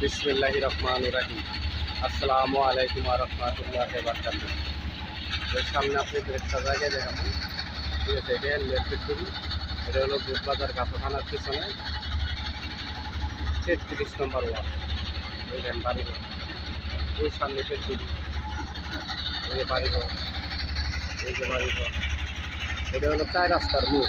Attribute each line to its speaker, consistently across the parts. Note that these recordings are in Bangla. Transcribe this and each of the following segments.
Speaker 1: বিসমিল্লাহ রহমান রাহিম আসসালামু আলাইকুম রহমতুল্লাহ বারকাত এর সামনে আপনাদের একটা জায়গায় দেখাবো ঠিক আছে এটা লেফট করি এটা হলো বুধবাজার গাছা থানার পিছনে তেত্রিশ নম্বর ওয়ার্ড বুঝলেন বাড়িঘর ওই সামনে তেত্রিশ এই যে বাড়িঘর এই যে বাড়িঘর এটা হলো চার রাস্তার মুখ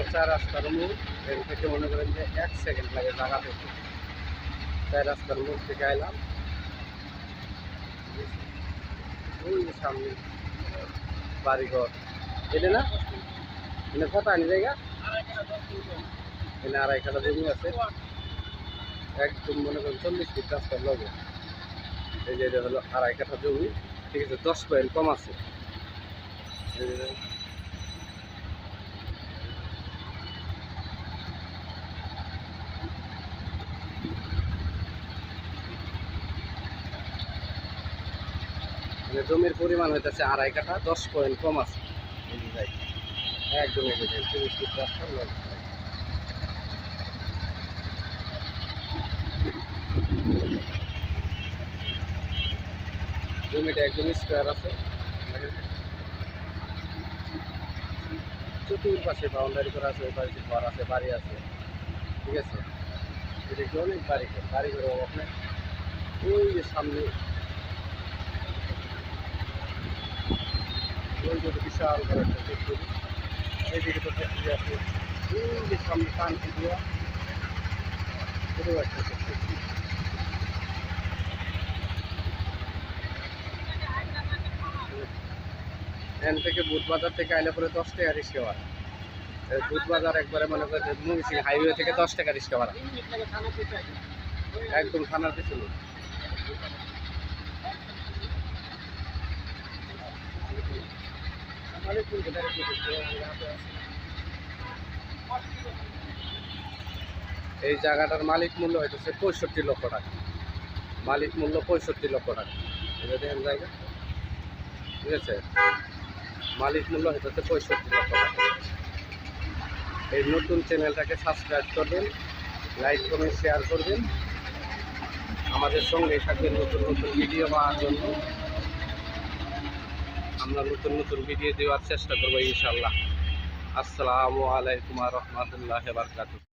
Speaker 1: হলো চার রাস্তার মোড়। এর থেকে মনে করেন যে এক সেকেন্ড লাগে জায়গা থেকে চার রাস্তার মোড় থেকে আইলাম। ওই সামনে বাড়িঘর। এটা না? এনে কত আনি জায়গা? এনে আড়াই কাটা জমি আছে। একদম মনে করেন চল্লিশ ফিট রাস্তার লগে। এই যে এটা হলো আড়াই কাঠা জমি। ঠিক আছে, দশ পয়েন্ট কম আছে। মানে জমির পরিমাণ হইতেছে আড়াই কাঠা, দশ পয়েন্ট কম আছে। একদম। জমিটা একদম স্কোয়ার আছে। চতুর্পাশে বাউন্ডারি করা আছে ওই বাড়িতে ঘর আছে, বাড়ি আছে, ঠিক আছে? এদিকে অনেক বাড়ি বাড়ি ঘর অভাব নেই। ওই যে সামনে যে বিশাল বড় একটা ফ্যাক্টরি তো ফ্যাক্টরি আছে। সামনে এখান থেকে বুধবাজার থেকে আইলে পরে দশ টাকা রিক্সা ভাড়া। বুধবাজার একবারে মনে করে হাইওয়ে থেকে দশ টাকা রিক্সা ভাড়া। একদম থানার পিছনে। এই জায়গাটার মালিক মূল্য হইতেছে পঁয়ষট্টি লক্ষ টাকা। মালিক মূল্য পঁয়ষট্টি লক্ষ টাকা। দেখেন জায়গা? ঠিক আছে? মালিক মূল্য হইতেছে পঁয়ষট্টি লক্ষ টাকা। এই নতুন চ্যানেলটাকে সাবস্ক্রাইব করবেন লাইক কমেন্ট শেয়ার করবেন। আমাদের সঙ্গে থাকবেন নতুন নতুন ভিডিও পাওয়ার জন্য। আমরা নতুন নতুন ভিডিও দেওয়ার চেষ্টা করব ইনশাল্লাহ আসসালামু আলাইকুম রহমতুল্লাহ বারকাতুহ।